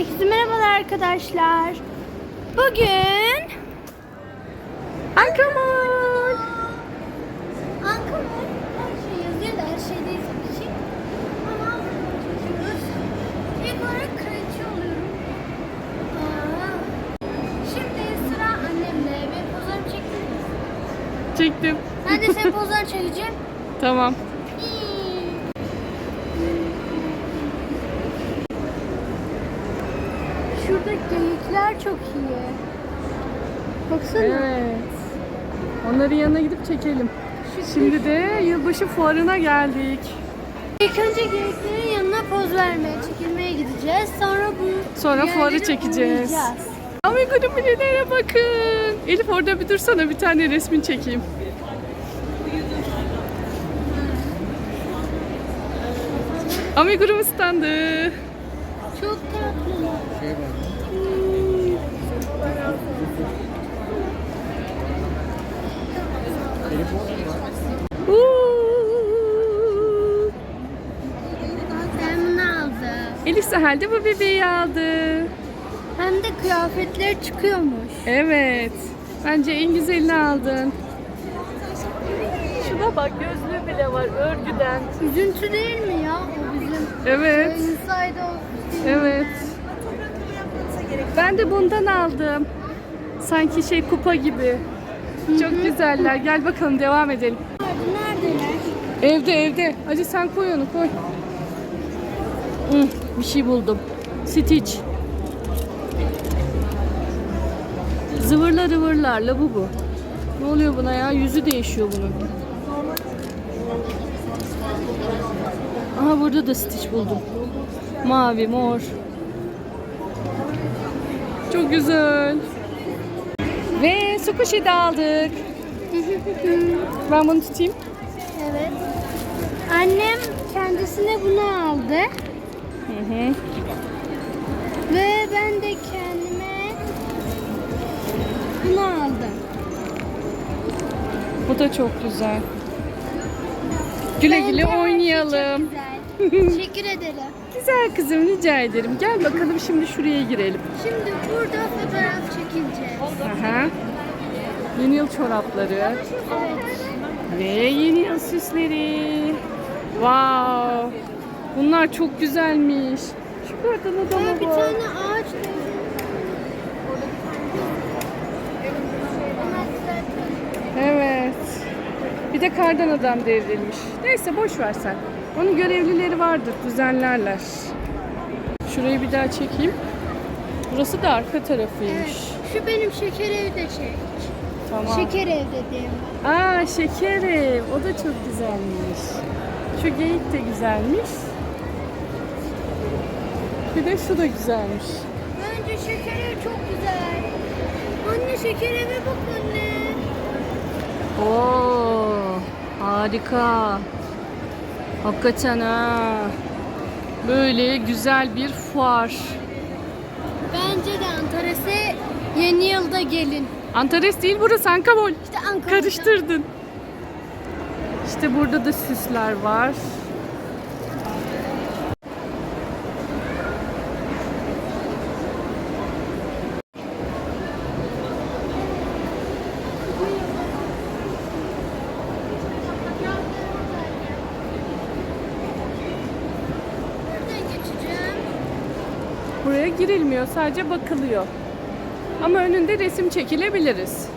Herkese merhabalar arkadaşlar. Bugün Ankamol. Ankara her şey yazıyor da her şey değil tabii ki. Ama çekiyoruz. İlk olarak kraliçe oluyorum. Aa. Şimdi sıra annemle. Benim pozlarımı çektin mi? Çektim. Ben de senin pozlarını çekeceğim. Tamam. Şurada geyikler çok iyi. Baksana. Evet. Onların yanına gidip çekelim. Şimdi de yılbaşı fuarına geldik. İlk önce geyiklerin yanına poz vermeye, çekilmeye gideceğiz. Sonra bu Sonra fuarı çekeceğiz. Amigurumi nelere bakın. Elif orada bir dursana bir tane resmin çekeyim. Amigurumi standı. Çok tatlı. Uuu. Ben bunu aldım. Elif Sahel de bu bebeği aldı. Hem de kıyafetleri çıkıyormuş. Evet. Bence en güzelini aldın. Şuna bak gözlüğü bile var örgüden. Üzüntü değil mi ya o bizim? Evet. Inside of. Evet. Ben de bundan aldım. Sanki şey kupa gibi. Çok güzeller. Gel bakalım devam edelim. Neredeler? Evde evde. Hadi sen koy onu koy. Hı, bir şey buldum. Stitch. Zıvırlar ıvırlar labubu. Ne oluyor buna ya? Yüzü değişiyor bunun. Aha burada da Stitch buldum. Mavi, mor. Çok güzel. Ve squishy de aldık. Ben bunu tutayım. Evet. Annem kendisine bunu aldı. Hı hı. Ve ben de kendime bunu aldım. Bu da çok güzel. Güle güle Bence şey oynayalım. çok güzel. Teşekkür ederim. Güzel kızım rica ederim. Gel bakalım şimdi şuraya girelim. Şimdi burada fotoğraf çekileceğiz. Aha. Yeni yıl çorapları Evet. ve yeni yıl süsleri. Wow. Bunlar çok güzelmiş. Şu kardan adama bir bak. tane ağaç Evet. Bir de kardan adam devrilmiş. Neyse boş ver sen. Onun görevlileri vardır, düzenlerler. Şurayı bir daha çekeyim. Burası da arka tarafıymış. Evet. Şu benim şeker evde çek. Tamam. Şeker evde diyeyim. Aa şeker ev. O da çok güzelmiş. Şu geyik de güzelmiş. Bir de şu da güzelmiş. Bence şeker ev çok güzel. Anne şeker eve bak anne. Oo, harika. Hakikaten ha. Böyle güzel bir fuar. Bence de Antares'e yeni yılda gelin. Antares değil burası Ankamol. İşte Ankara'da. Karıştırdın. İşte burada da süsler var. Buraya girilmiyor, sadece bakılıyor. Ama önünde resim çekilebiliriz.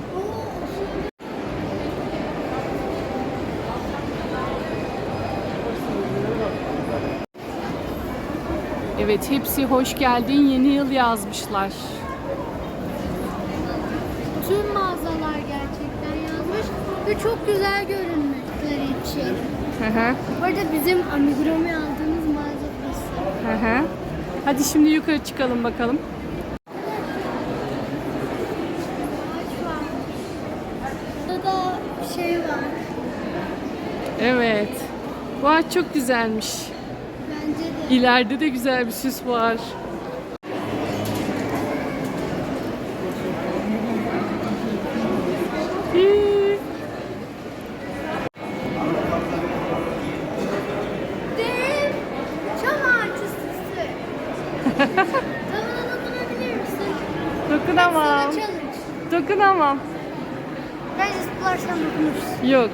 Evet, hepsi hoş geldin yeni yıl yazmışlar. Tüm mağazalar gerçekten yazmış ve çok güzel görünmekleri için. Hı hı, Bu arada bizim amigurumi aldığımız mağaza burası. hı hı. Hadi şimdi yukarı çıkalım bakalım. Burada da şey var. Evet. Bu ağaç çok güzelmiş. Bence de. İleride de güzel bir süs var. Bence splarsan dokunursun. Yok.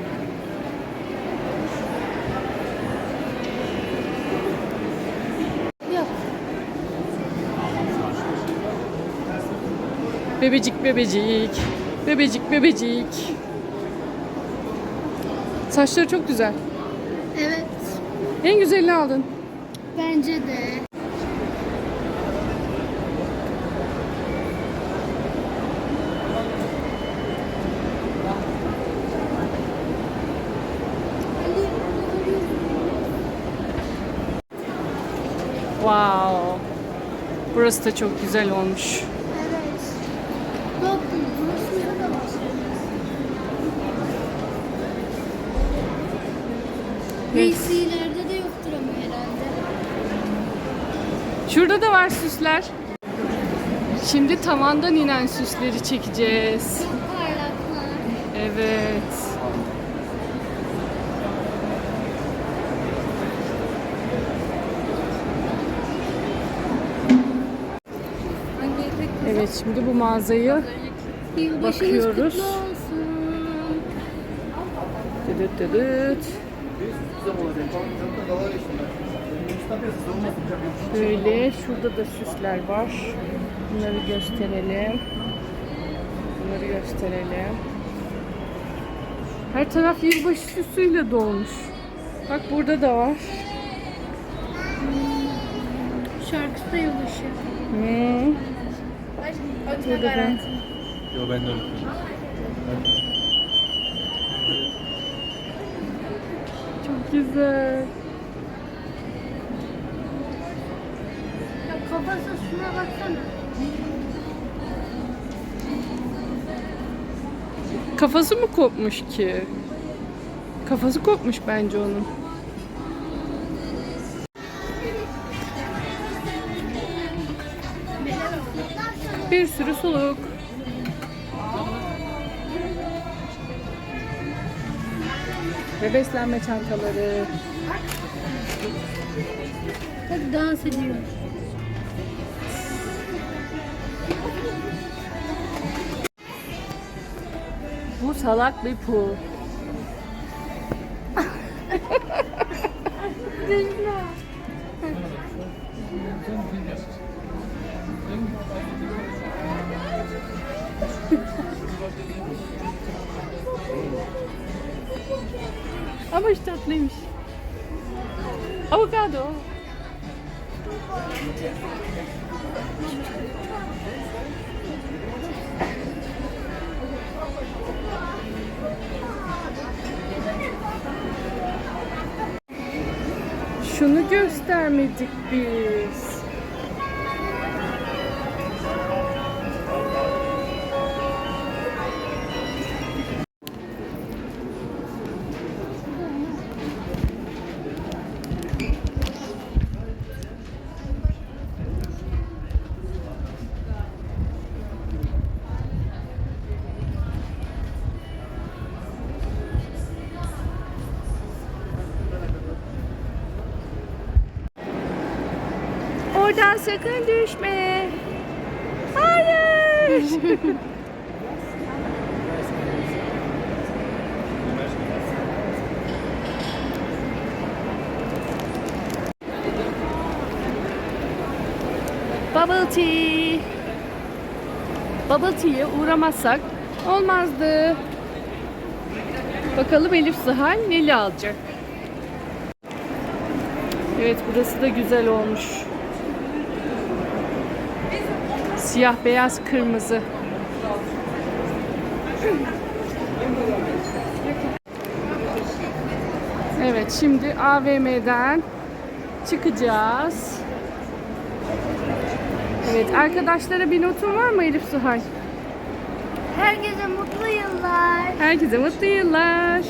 Yok. Bebecik bebecik. Bebecik bebecik. Saçları çok güzel. Evet. En güzelini aldın. Bence de. Wow. Burası da çok güzel olmuş. Evet. Yok, burası da var. VC'lerde de yoktur ama herhalde. Şurada da var süsler. Şimdi tavandan inen süsleri çekeceğiz. Çok parlaklar. Evet. Evet şimdi bu mağazayı Bakıyoruz. dıdıt dıdıt. Böyle şurada da süsler var. Bunları gösterelim. Bunları gösterelim. Her taraf yılbaşı süsüyle dolmuş. Bak burada da var. Şarkısı da yılbaşı. Hmm. Burada da. Yo ben de öyle. Çok güzel. Ya kafası şuna baksana. Kafası mı kopmuş ki? Kafası kopmuş bence onun. Bir sürü suluk. Ve beslenme çantaları. Bak dans ediyor. Bu salak bir pul. Ama işte tatlıymış. Avokado. Şunu göstermedik biz. Sakın düşme. Hayır. Bubble tea. Bubble tea'ye uğramazsak olmazdı. Bakalım Elif Zahal neli alacak. Evet burası da güzel olmuş. Siyah, beyaz, kırmızı. Evet şimdi AVM'den çıkacağız. Evet arkadaşlara bir notun var mı Elif Suhay? Herkese mutlu yıllar. Herkese mutlu yıllar.